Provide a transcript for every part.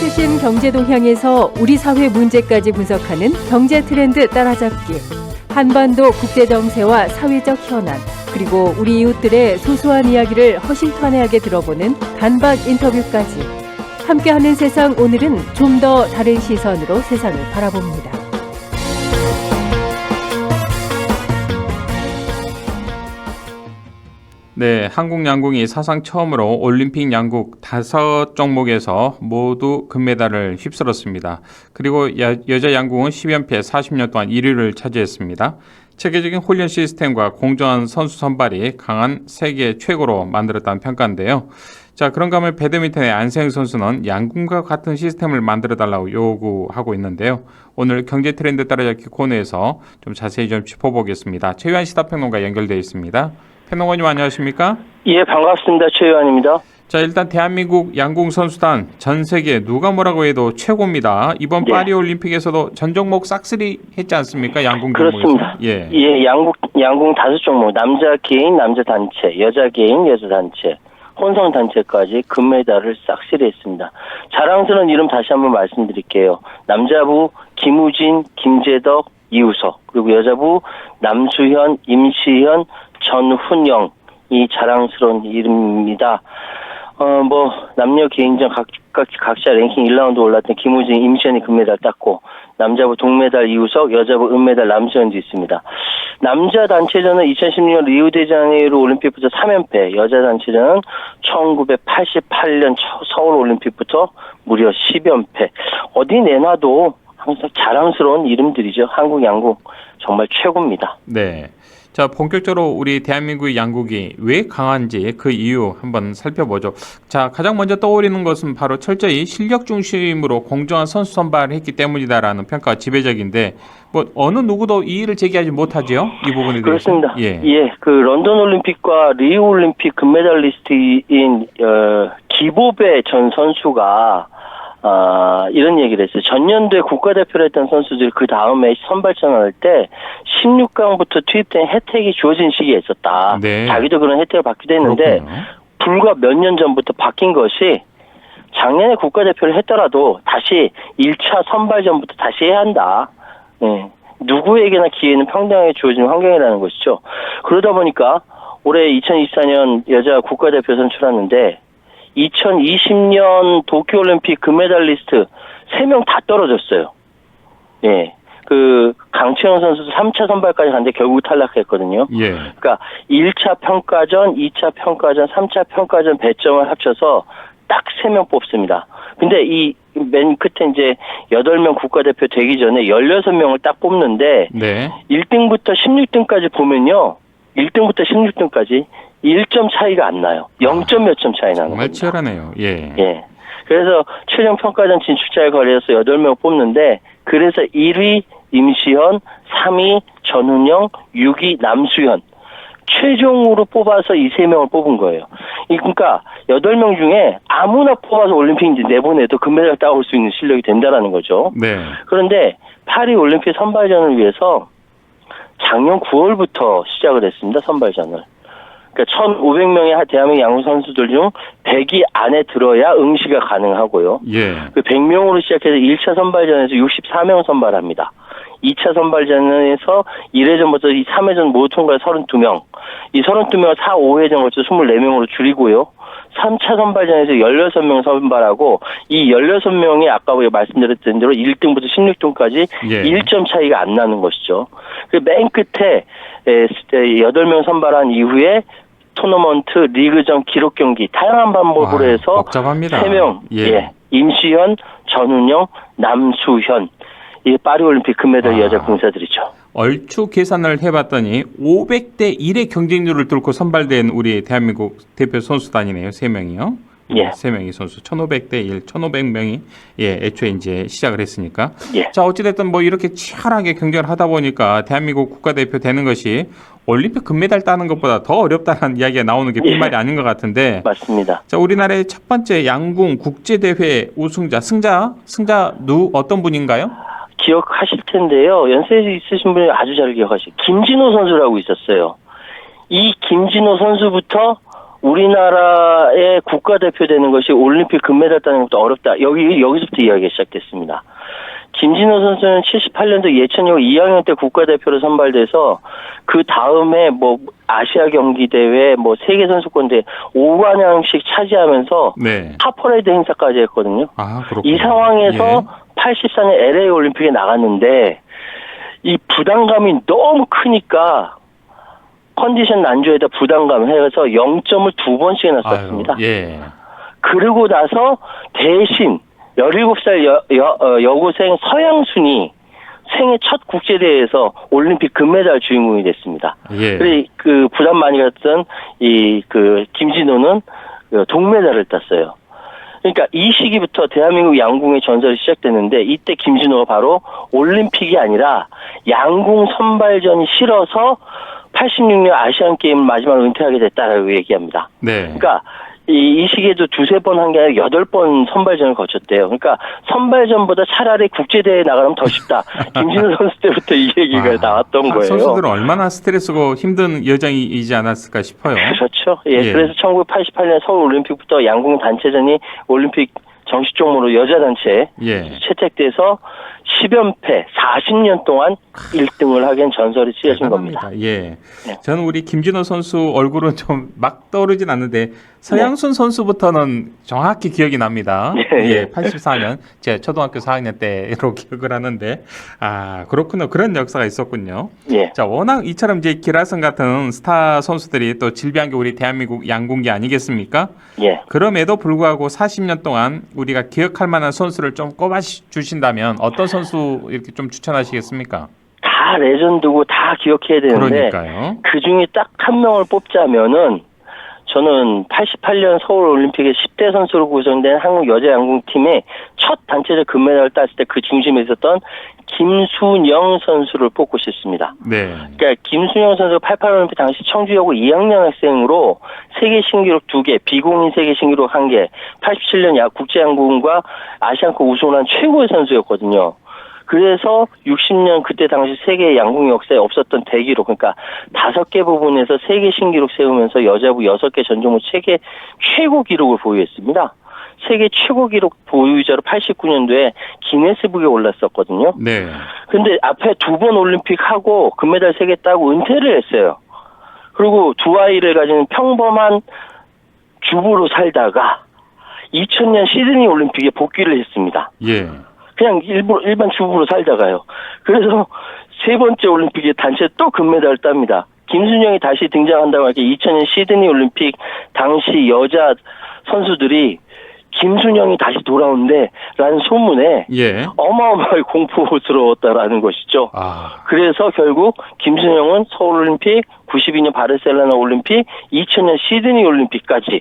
최신 경제 동향에서 우리 사회 문제까지 분석하는 경제 트렌드 따라잡기. 한반도 국제 정세와 사회적 현안, 그리고 우리 이웃들의 소소한 이야기를 허심탄회하게 들어보는 단박 인터뷰까지. 함께하는 세상 오늘은 좀 더 다른 시선으로 세상을 바라봅니다. 네, 한국 양궁이 사상 처음으로 올림픽 양궁 다섯 종목에서 모두 금메달을 휩쓸었습니다. 그리고 여, 여자 양궁은 10연패 40년 동안 1위를 차지했습니다. 체계적인 훈련 시스템과 공정한 선수 선발이 강한 세계 최고로 만들었다는 평가인데요. 자, 그런가 하면 배드민턴의 안세영 선수는 양궁과 같은 시스템을 만들어 달라고 요구하고 있는데요. 오늘 경제 트렌드 따라잡기 코너에서 좀 자세히 좀 짚어보겠습니다. 최유한 시사평론가 연결되어 있습니다. 평론가님 안녕하십니까? 예, 반갑습니다. 최 의원입니다. 자, 일단 대한민국 양궁 선수단 전 세계 누가 뭐라고 해도 최고입니다. 이번 예. 파리 올림픽에서도 전 종목 싹쓸이 했지 않습니까? 양궁 그렇습니다. 종목에서. 예. 예, 양궁, 양궁 다섯 종목, 남자 개인, 남자 단체, 여자 개인, 여자 단체, 혼성 단체까지 금메달을 싹쓸이 했습니다. 자랑스러운 이름 다시 한번 말씀드릴게요. 남자부 김우진, 김재덕, 이우석, 그리고 여자부 남수현, 임시현, 전훈영, 이 자랑스러운 이름입니다. 어, 뭐, 남녀 개인전 각, 각, 각자 랭킹 1라운드 올랐던 김우진, 임시현이 금메달 땄고, 남자부 동메달 이우석, 여자부 은메달 남수현도 있습니다. 남자 단체전은 2016년 리우데자네이루 올림픽부터 3연패, 여자 단체전은 1988년 서울 올림픽부터 무려 10연패. 어디 내놔도 항상 자랑스러운 이름들이죠. 한국 양궁 정말 최고입니다. 네. 자, 본격적으로 우리 대한민국의 양국이 왜 강한지 그 이유 한번 살펴보죠. 자, 가장 먼저 떠오르는 것은 바로 철저히 실력 중심으로 공정한 선수 선발을 했기 때문이다라는 평가가 지배적인데 뭐 어느 누구도 이의를 제기하지 못하지요. 이 부분에 대해서. 그렇습니다. 예. 예, 그 런던 올림픽과 리우 올림픽 금메달리스트인 어, 기보배 전 선수가 아, 이런 얘기를 했어요. 전년도에 국가대표를 했던 선수들이 그 다음에 선발전을 할때 16강부터 투입된 혜택이 주어진 시기에 있었다. 네. 자기도 그런 혜택을 받기도 했는데 그렇군요. 불과 몇 년 전부터 바뀐 것이 작년에 국가대표를 했더라도 다시 1차 선발전부터 다시 해야 한다. 예. 누구에게나 기회는 평등하게 주어지는 환경이라는 것이죠. 그러다 보니까 올해 2024년 여자 국가대표 선출하는데 2020년 도쿄올림픽 금메달리스트 3명 다 떨어졌어요. 예. 그 강채영 선수도 3차 선발까지 갔는데 결국 탈락했거든요. 예. 그러니까 1차 평가전, 2차 평가전, 3차 평가전 배점을 합쳐서 딱 3명 뽑습니다. 근데 이 맨 끝에 이제 8명 국가대표 되기 전에 16명을 딱 뽑는데 네. 1등부터 16등까지 보면요. 1등부터 16등까지 1점 차이가 안 나요. 0점 몇 점 차이 나는 정말 겁니다. 치열하네요. 예. 예. 그래서 최종 평가전 진출자에 걸려서 8명 뽑는데 그래서 1위 임시현, 3위 전훈영, 6위 남수현 최종으로 뽑아서 이 세 명을 뽑은 거예요. 이 그러니까 8명 중에 아무나 뽑아서 올림픽 이제 내보내도 금메달 따올 수 있는 실력이 된다라는 거죠. 네. 그런데 파리 올림픽 선발전을 위해서 작년 9월부터 시작을 했습니다. 선발전을. 그러니까 1,500명의 대한민국 양궁 선수들 중 100위 안에 들어야 응시가 가능하고요. 예. 그 100명으로 시작해서 1차 선발전에서 64명 선발합니다. 2차 선발전에서 1회전부터 이 3회전 모두 통과해 32명. 이 32명을 4, 5회전 걸쳐 24명으로 줄이고요. 3차 선발전에서 16명 선발하고 이 16명이 아까 말씀드렸던 대로 1등부터 16등까지 예. 1점 차이가 안 나는 것이죠. 그맨 끝에 8명 선발한 이후에 토너먼트, 리그전, 기록 경기 다양한 방법으로 아유, 해서 복잡합니다. 3명, 예. 예. 임시현, 전운영, 남수현, 이 파리 올림픽 금메달 아. 여자 공사들이죠. 얼추 계산을 해봤더니 500대 1의 경쟁률을 뚫고 선발된 우리 대한민국 대표 선수단이네요. 세 명이요. 예. 세 명의 선수 1,500대 1, 1,500명이 예, 애초에 이제 시작을 했으니까. 예. 자, 어찌 됐든 뭐 이렇게 치열하게 경쟁을 하다 보니까 대한민국 국가대표 되는 것이 올림픽 금메달 따는 것보다 더 어렵다는 이야기가 나오는 게 예. 빈말이 아닌 것 같은데. 맞습니다. 자, 우리나라의 첫 번째 양궁 국제대회 우승자, 승자, 승자 누 어떤 분인가요? 기억하실 텐데요. 연세 있으신 분이 아주 잘 기억하실. 김진호 선수라고 있었어요. 이 김진호 선수부터 우리나라의 국가대표 되는 것이 올림픽 금메달 따는 것도 어렵다. 여기, 여기서부터 이야기가 시작됐습니다. 김진호 선수는 78년도 예천여고 2학년 때 국가대표로 선발돼서 그 다음에 뭐 아시아 경기 대회, 뭐 세계 선수권 대회 5관왕씩 차지하면서 네. 파퍼레이드 행사까지 했거든요. 아, 그렇군요. 이 상황에서 84년 LA 올림픽에 나갔는데 이 부담감이 너무 크니까 컨디션 난조에다 부담감 해서 0점을 두 번씩이나 아유, 썼습니다. 예. 그러고 나서 대신 17살 여, 여, 어, 여고생 서양순이 생애 첫 국제대회에서 올림픽 금메달 주인공이 됐습니다. 예. 그래 그 부담 많이 갔던 이 그 김진호는 그 동메달을 땄어요. 그러니까 이 시기부터 대한민국 양궁의 전설이 시작됐는데 이때 김진호가 바로 올림픽이 아니라 양궁 선발전이 싫어서 86년 아시안 게임 마지막으로 은퇴하게 됐다라고 얘기합니다. 네. 그러니까 이, 이 시기에도 두세 번 한 게 아니라 여덟 번 선발전을 거쳤대요. 그러니까 선발전보다 차라리 국제대회에 나가면 더 쉽다. 김진호 선수 때부터 이 얘기가 아, 나왔던 한 거예요. 선수들은 얼마나 스트레스고 힘든 여정이지 않았을까 싶어요. 그렇죠. 예, 예. 그래서 1988년 서울 올림픽부터 양궁 단체전이 올림픽 정식 종목으로 여자 단체에 예. 채택돼서 10연패 40년 동안 1등을 하기엔 전설이 쓰여진 겁니다. 예. 네. 저는 우리 김진호 선수 얼굴은 좀 막 떠오르진 않는데 서양순 선수부터는 정확히 기억이 납니다. 네. 예, 예. 84년 제 초등학교 4학년 때로 기억을 하는데 아 그렇군요. 그런 역사가 있었군요. 예. 자 워낙 이처럼 이제 기라성 같은 스타 선수들이 또 질비한 게 우리 대한민국 양궁기 아니겠습니까? 예. 그럼에도 불구하고 40년 동안 우리가 기억할 만한 선수를 좀 꼽아 주신다면 어떤 선수 이렇게 좀 추천하시겠습니까? 다 레전드고 다 기억해야 되는데 그러니까요. 그 중에 딱 한 명을 뽑자면은 저는 88년 서울 올림픽의 10대 선수로 구성된 한국 여자 양궁팀의 첫 단체적 금메달을 땄을 때 그 중심에 있었던 김순영 선수를 뽑고 싶습니다. 네. 그러니까 김순영 선수가 88올림픽 당시 청주여고 2학년 학생으로 세계 신기록 2개, 비공인 세계 신기록 1개, 87년 야 국제양궁과 아시안컵 우승을 한 최고의 선수였거든요. 그래서 60년 그때 당시 세계 양궁 역사에 없었던 대기록 그러니까 다섯 개 부분에서 세계 신기록 세우면서 여자부 여섯 개 전종목 세계 최고 기록을 보유했습니다. 세계 최고 기록 보유자로 89년도에 기네스북에 올랐었거든요. 네. 근데 앞에 두 번 올림픽 하고 금메달 세 개 따고 은퇴를 했어요. 그리고 두 아이를 가진 평범한 주부로 살다가 2000년 시드니 올림픽에 복귀를 했습니다. 예. 그냥 일부, 일반 주부로 살다가요. 그래서 세 번째 올림픽에 단체 또 금메달을 땁니다. 김순영이 다시 등장한다고 할게 2000년 시드니 올림픽 당시 여자 선수들이 김순영이 다시 돌아온대 라는 소문에 예. 어마어마하게 공포스러웠다라는 것이죠. 아. 그래서 결국 김순영은 서울올림픽, 92년 바르셀로나 올림픽, 2000년 시드니 올림픽까지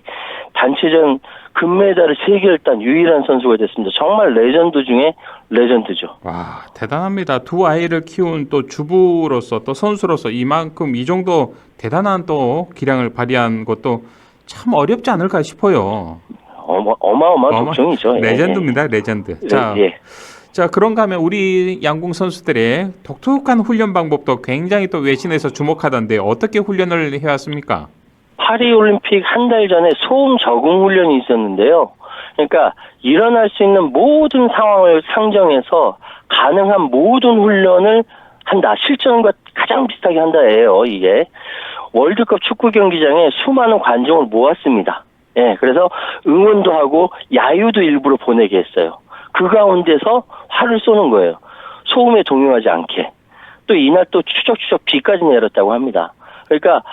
단체전 금메달을 3개를 딴 유일한 선수가 됐습니다. 정말 레전드 중에 레전드죠. 와, 대단합니다. 두 아이를 키운 또 주부로서 또 선수로서 이만큼 이 정도 대단한 또 기량을 발휘한 것도 참 어렵지 않을까 싶어요. 어마, 어마어마한 어마- 독종이죠. 예, 레전드입니다, 레전드. 예. 자, 예. 자 그런가 하면 우리 양궁 선수들의 독특한 훈련 방법도 굉장히 또 외신에서 주목하던데 어떻게 훈련을 해왔습니까? 파리 올림픽 한 달 전에 소음 적응 훈련이 있었는데요. 그러니까 일어날 수 있는 모든 상황을 상정해서 가능한 모든 훈련을 한다. 실전과 가장 비슷하게 한다예요, 이게. 월드컵 축구 경기장에 수많은 관중을 모았습니다. 예, 그래서 응원도 하고 야유도 일부러 보내게 했어요. 그 가운데서 활을 쏘는 거예요. 소음에 동요하지 않게. 또 이날 또 추적추적 비까지 내렸다고 합니다. 그러니까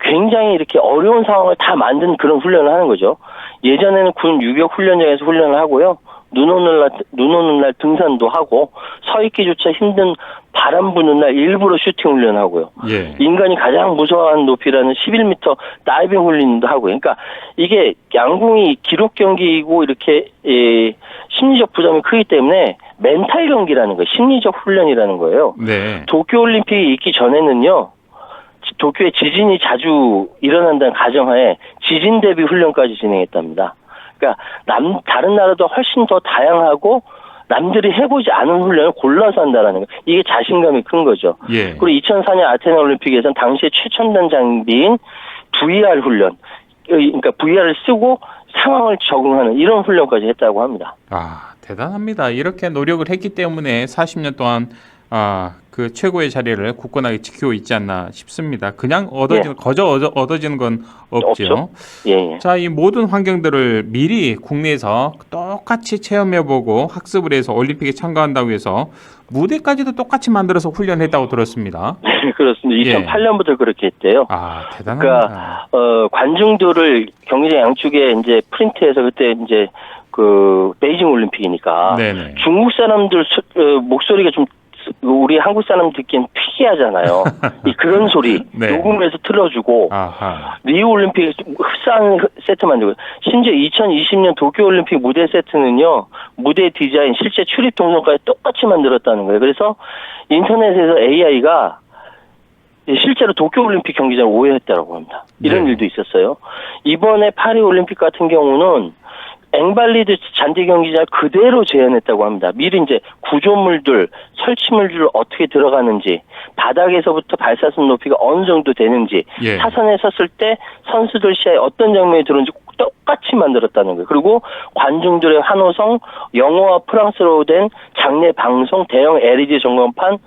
굉장히 이렇게 어려운 상황을 다 만든 그런 훈련을 하는 거죠. 예전에는 군 유격 훈련장에서 훈련을 하고요. 눈 오는 날, 눈 오는 날 등산도 하고, 서 있기조차 힘든 바람 부는 날 일부러 슈팅 훈련하고요. 예. 인간이 가장 무서워하는 높이라는 11m 다이빙 훈련도 하고, 그러니까 이게 양궁이 기록 경기이고 이렇게 예, 심리적 부담이 크기 때문에 멘탈 경기라는 거예요. 심리적 훈련이라는 거예요. 네. 도쿄 올림픽이 있기 전에는요, 지- 도쿄에 지진이 자주 일어난다는 가정하에 지진 대비 훈련까지 진행했답니다. 그러니까 남 다른 나라도 훨씬 더 다양하고 남들이 해보지 않은 훈련을 골라서 한다라는 거. 이게 자신감이 큰 거죠. 예. 그리고 2004년 아테네 올림픽에서는 당시에 최첨단 장비인 VR 훈련, 그러니까 VR을 쓰고 상황을 적응하는 이런 훈련까지 했다고 합니다. 아, 대단합니다. 이렇게 노력을 했기 때문에 40년 동안 아, 그 최고의 자리를 굳건하게 지키고 있지 않나 싶습니다. 그냥 얻어지는 거저 얻어, 얻어 지는 건 없죠. 예. 예, 예. 자, 이 모든 환경들을 미리 국내에서 똑같이 체험해보고 학습을 해서 올림픽에 참가한다고 해서 무대까지도 똑같이 만들어서 훈련했다고 들었습니다. 네, 그렇습니다. 예. 2008년부터 그렇게 했대요. 아, 대단합니다. 어, 관중들을 경기장 양쪽에 이제 프린트해서 그때 이제 그 베이징 올림픽이니까 네네. 중국 사람들 소- 어, 목소리가 좀 우리 한국 사람 듣기엔 특이하잖아요. 이 그런 소리 네. 녹음해서 틀어주고 아하. 리우 올림픽에 좀 흡사한 세트 만들고 심지어 2020년 도쿄 올림픽 무대 세트는요 무대 디자인 실제 출입 동선까지 똑같이 만들었다는 거예요. 그래서 인터넷에서 AI가 실제로 도쿄 올림픽 경기장을 오해했다고 합니다. 이런 네. 일도 있었어요. 이번에 파리 올림픽 같은 경우는 앵발리드 잔디 경기장을 그대로 재현했다고 합니다. 미리 이제 구조물들, 설치물들 어떻게 들어가는지, 바닥에서부터 발사선 높이가 어느 정도 되는지, 예. 사선에 섰을 때 선수들 시야에 어떤 장면이 들어오는지 똑같이 만들었다는 거예요. 그리고 관중들의 환호성, 영어와 프랑스어로 된 장례 방송, 대형 LED 전광판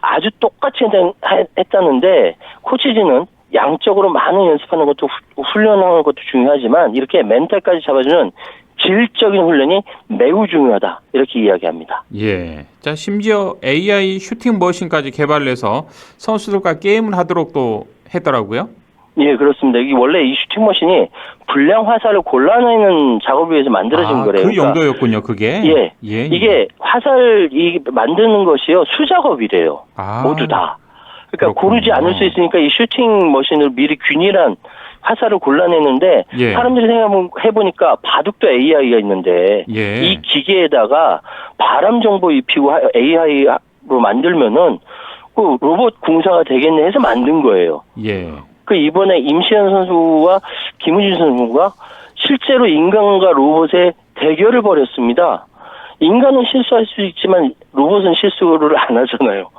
아주 똑같이 했- 했다는데 코치진은 양적으로 많은 연습하는 것도 후- 훈련하는 것도 중요하지만 이렇게 멘탈까지 잡아주는 질적인 훈련이 매우 중요하다 이렇게 이야기합니다. 예. 자, 심지어 AI 슈팅 머신까지 개발을 해서 선수들과 게임을 하도록도 했더라고요. 예, 그렇습니다. 이게 원래 이 슈팅 머신이 불량 화살을 골라내는 작업을 위해서 만들어진 아, 거래요. 그 그러니까 용도였군요, 그게. 예. 예. 이게 화살 이 만드는 것이요 수작업이래요. 아, 모두 다. 그러니까 그렇군요. 고르지 않을 수 있으니까 이 슈팅 머신으로 미리 균일한 화살을 골라내는데 예. 사람들이 생각해 보니까 바둑도 AI가 있는데 예. 이 기계에다가 바람 정보 입히고 AI로 만들면은 그 로봇 공사가 되겠네 해서 만든 거예요. 예. 그 이번에 임시현 선수와 김우진 선수가 실제로 인간과 로봇의 대결을 벌였습니다. 인간은 실수할 수 있지만 로봇은 실수를 안 하잖아요.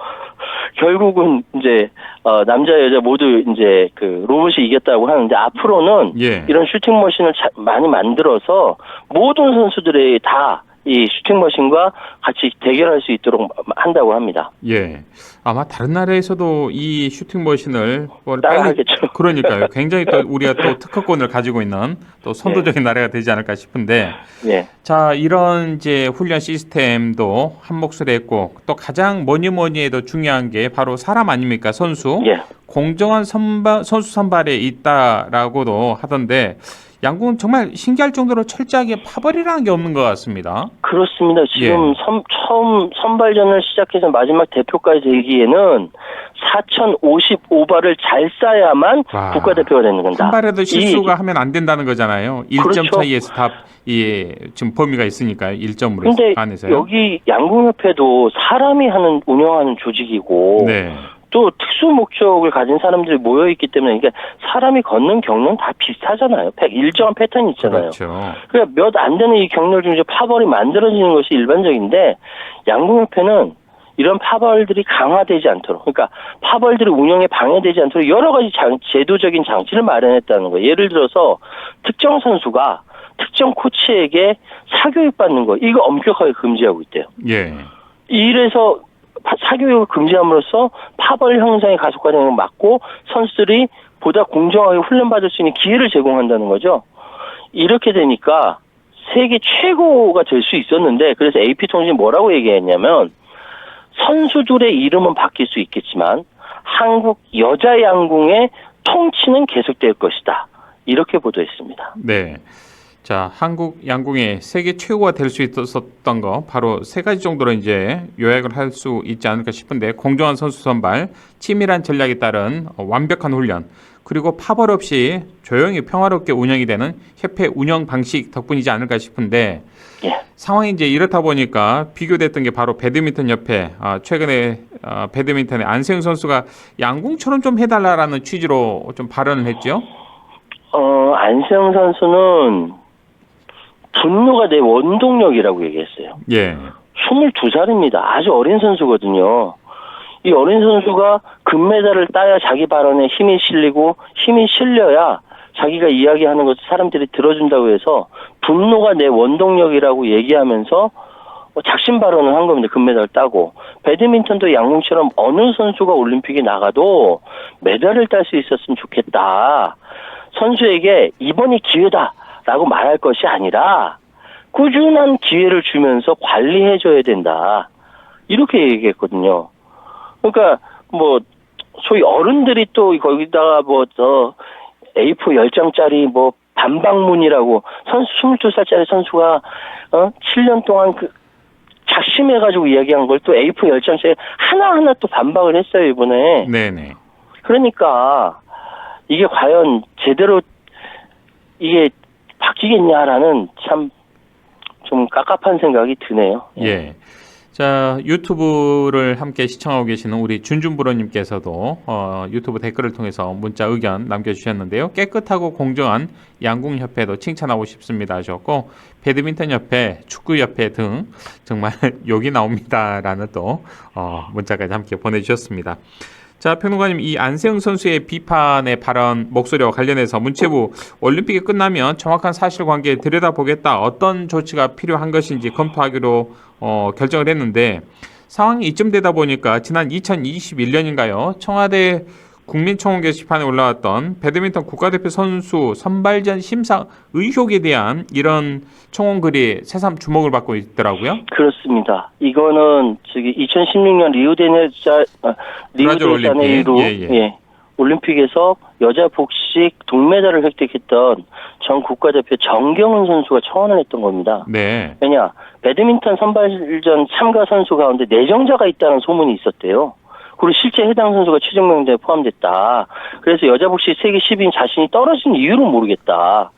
결국은 이제 어, 남자 여자 모두 이제 그 로봇이 이겼다고 하는데 앞으로는 예. 이런 슈팅 머신을 자- 많이 만들어서 모든 선수들이 다 이 슈팅 머신과 같이 대결할 수 있도록 한다고 합니다. 예. 아마 다른 나라에서도 이 슈팅 머신을 뭐 따라하겠죠. 그러니까요. 굉장히 또 우리가 또 특허권을 가지고 있는 또 선도적인 나라가 되지 않을까 싶은데 예. 자, 이런 이제 훈련 시스템도 한 몫을 했고 또 가장 뭐니 뭐니 해도 중요한 게 바로 사람 아닙니까? 선수. 예. 공정한 선발, 선수 선발에 있다라고도 하던데 양궁은 정말 신기할 정도로 철저하게 파벌이라는 게 없는 것 같습니다. 그렇습니다. 지금 예. 선, 처음 선발전을 시작해서 마지막 대표까지 되기에는 4,055발을 잘 쏴야만 와. 국가대표가 되는 건다. 한 발에도 실수가 이- 하면 안 된다는 거잖아요. 1점 그렇죠. 차이에서 다 이, 지금 범위가 있으니까요. 1점으로 근데 안에서요. 여기 양궁협회도 사람이 하는 운영하는 조직이고 네. 또 특수 목적을 가진 사람들이 모여 있기 때문에 이게 사람이 걷는 경로는 다 비슷하잖아요. 패- 일정한 패턴이 있잖아요. 그렇죠. 그러니까 몇 안 되는 이 경로를 중에 파벌이 만들어지는 것이 일반적인데 양궁협회는 이런 파벌들이 강화되지 않도록 그러니까 파벌들이 운영에 방해되지 않도록 여러 가지 장- 제도적인 장치를 마련했다는 거예요. 예를 들어서 특정 선수가 특정 코치에게 사교육 받는 거 이거 엄격하게 금지하고 있대요. 예. 이래서 파- 사교육을 금지함으로써 파벌 형성이 가속화되는 걸 막고 선수들이 보다 공정하게 훈련받을 수 있는 기회를 제공한다는 거죠. 이렇게 되니까 세계 최고가 될 수 있었는데 그래서 AP통신이 뭐라고 얘기했냐면 선수들의 이름은 바뀔 수 있겠지만 한국 여자 양궁의 통치는 계속될 것이다. 이렇게 보도했습니다. 네. 자, 한국 양궁의 세계 최고가 될 수 있었던 거 바로 세 가지 정도로 이제 요약을 할 수 있지 않을까 싶은데 공정한 선수 선발, 치밀한 전략에 따른 어, 완벽한 훈련, 그리고 파벌 없이 조용히 평화롭게 운영이 되는 협회 운영 방식 덕분이지 않을까 싶은데 예. 상황이 이제 이렇다 보니까 비교됐던 게 바로 배드민턴 협회 아, 최근에 아, 배드민턴의 안세영 선수가 양궁처럼 좀 해달라라는 취지로 좀 발언을 했죠. 어, 안세영 선수는 분노가 내 원동력이라고 얘기했어요. 예. 22살입니다. 아주 어린 선수거든요. 이 어린 선수가 금메달을 따야 자기 발언에 힘이 실리고 힘이 실려야 자기가 이야기하는 것을 사람들이 들어준다고 해서 분노가 내 원동력이라고 얘기하면서 뭐 작심 발언을 한 겁니다. 금메달 따고. 배드민턴도 양궁처럼 어느 선수가 올림픽에 나가도 메달을 딸 수 있었으면 좋겠다. 선수에게 이번이 기회다 라고 말할 것이 아니라 꾸준한 기회를 주면서 관리해줘야 된다. 이렇게 얘기했거든요. 그러니까 뭐 소위 어른들이 또 거기다가 뭐저 A4 10장짜리 뭐 반박문이라고 선수 22살짜리 선수가 어 7년 동안 그 작심해 가지고 이야기한 걸 또 A4 10장짜리 하나하나 또 반박을 했어요 이번에 네네. 그러니까 이게 과연 제대로 이게 바뀌겠냐라는 참 좀 깝깝한 생각이 드네요. 예. 자, 유튜브를 함께 시청하고 계시는 우리 준준부로님께서도 어, 유튜브 댓글을 통해서 문자 의견 남겨주셨는데요. 깨끗하고 공정한 양궁협회도 칭찬하고 싶습니다 하셨고, 배드민턴협회, 축구협회 등 정말 욕이 나옵니다라는 또 어, 문자까지 함께 보내주셨습니다. 자, 평론가님, 이 안세영 선수의 비판의 발언 목소리와 관련해서 문체부 올림픽이 끝나면 정확한 사실관계 들여다보겠다. 어떤 조치가 필요한 것인지 검토하기로 어, 결정을 했는데 상황이 이쯤 되다 보니까 지난 2021년인가요? 청와대 국민청원 게시판에 올라왔던 배드민턴 국가대표 선수 선발전 심사 의혹에 대한 이런 청원 글이 새삼 주목을 받고 있더라고요. 그렇습니다. 이거는 저기 2016년 리우데네자 아, 브라질 올림픽. 리우데자네이루 예, 예. 올림픽에서 여자 복식 동메달을 획득했던 전 국가대표 정경은 선수가 청원을 했던 겁니다. 네. 왜냐 배드민턴 선발전 참가 선수 가운데 내정자가 있다는 소문이 있었대요. 그리고 실제 해당 선수가 최종 명단에 포함됐다. 그래서 여자 복식 세계 10인 자신이 떨어진 이유를 모르겠다.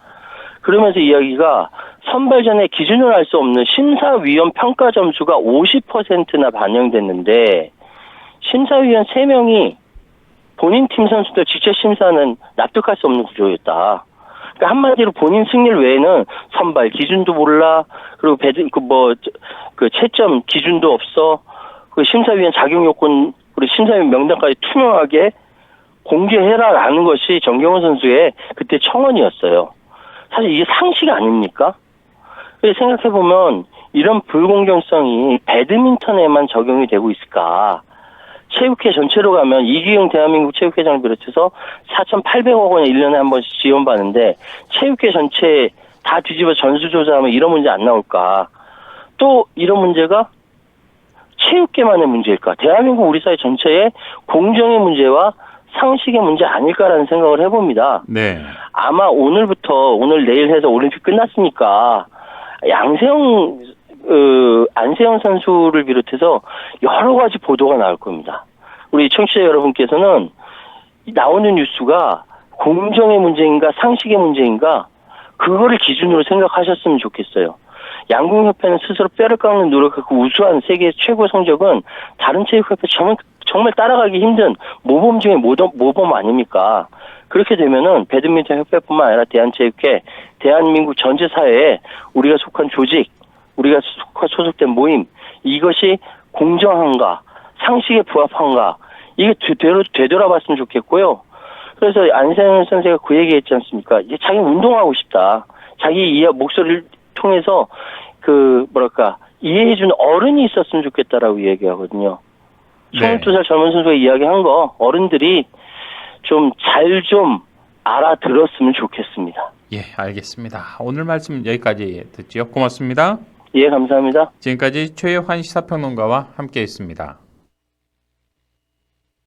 그러면서 이야기가 선발전에 기준을 알 수 없는 심사위원 평가 점수가 50%나 반영됐는데 심사위원 3명이 본인 팀 선수들 직접 심사는 납득할 수 없는 구조였다. 그러니까 한마디로 본인 승리를 외에는 선발 기준도 몰라 그리고 배드 그뭐그 채점 기준도 없어 그 심사위원 자격 요건 그리고 심사위원 명단까지 투명하게 공개해라라는 것이 정경원 선수의 그때 청원이었어요. 사실 이게 상식 아닙니까? 생각해 보면 이런 불공정성이 배드민턴에만 적용이 되고 있을까? 체육회 전체로 가면 이기용 대한민국 체육회장을 비롯해서 4,800억 원에 1년에 한 번씩 지원받는데 체육회 전체 다 뒤집어 전수조사하면 이런 문제 안 나올까? 또 이런 문제가 체육계만의 문제일까? 대한민국 우리 사회 전체의 공정의 문제와 상식의 문제 아닐까라는 생각을 해봅니다. 네. 아마 오늘부터 오늘 내일 해서 올림픽 끝났으니까 양세형 어, 안세영 선수를 비롯해서 여러 가지 보도가 나올 겁니다. 우리 청취자 여러분께서는 이 나오는 뉴스가 공정의 문제인가 상식의 문제인가 그거를 기준으로 생각하셨으면 좋겠어요. 양궁협회는 스스로 뼈를 깎는 노력하고 우수한 세계 최고 성적은 다른 체육협회 정말, 정말 따라가기 힘든 모범 중에 모범, 모범 아닙니까? 그렇게 되면은 배드민턴 협회뿐만 아니라 대한체육회, 대한민국 전체 사회에 우리가 속한 조직, 우리가 소속된 모임 이것이 공정한가, 상식에 부합한가 이게 되돌아, 되돌아봤으면 좋겠고요. 그래서 안세현 선생가 그 얘기 했지 않습니까? 이제 자기 운동하고 싶다. 자기 이 목소리를 통해서 그 뭐랄까 이해해주는 어른이 있었으면 좋겠다라고 얘기하거든요. 네. 22살 젊은 선수가 이야기한 거 어른들이 좀잘좀 알아들었으면 좋겠습니다. 예, 알겠습니다. 오늘 말씀 여기까지 듣지요. 고맙습니다. 예, 감사합니다. 지금까지 최환 시사평론가와 함께했습니다.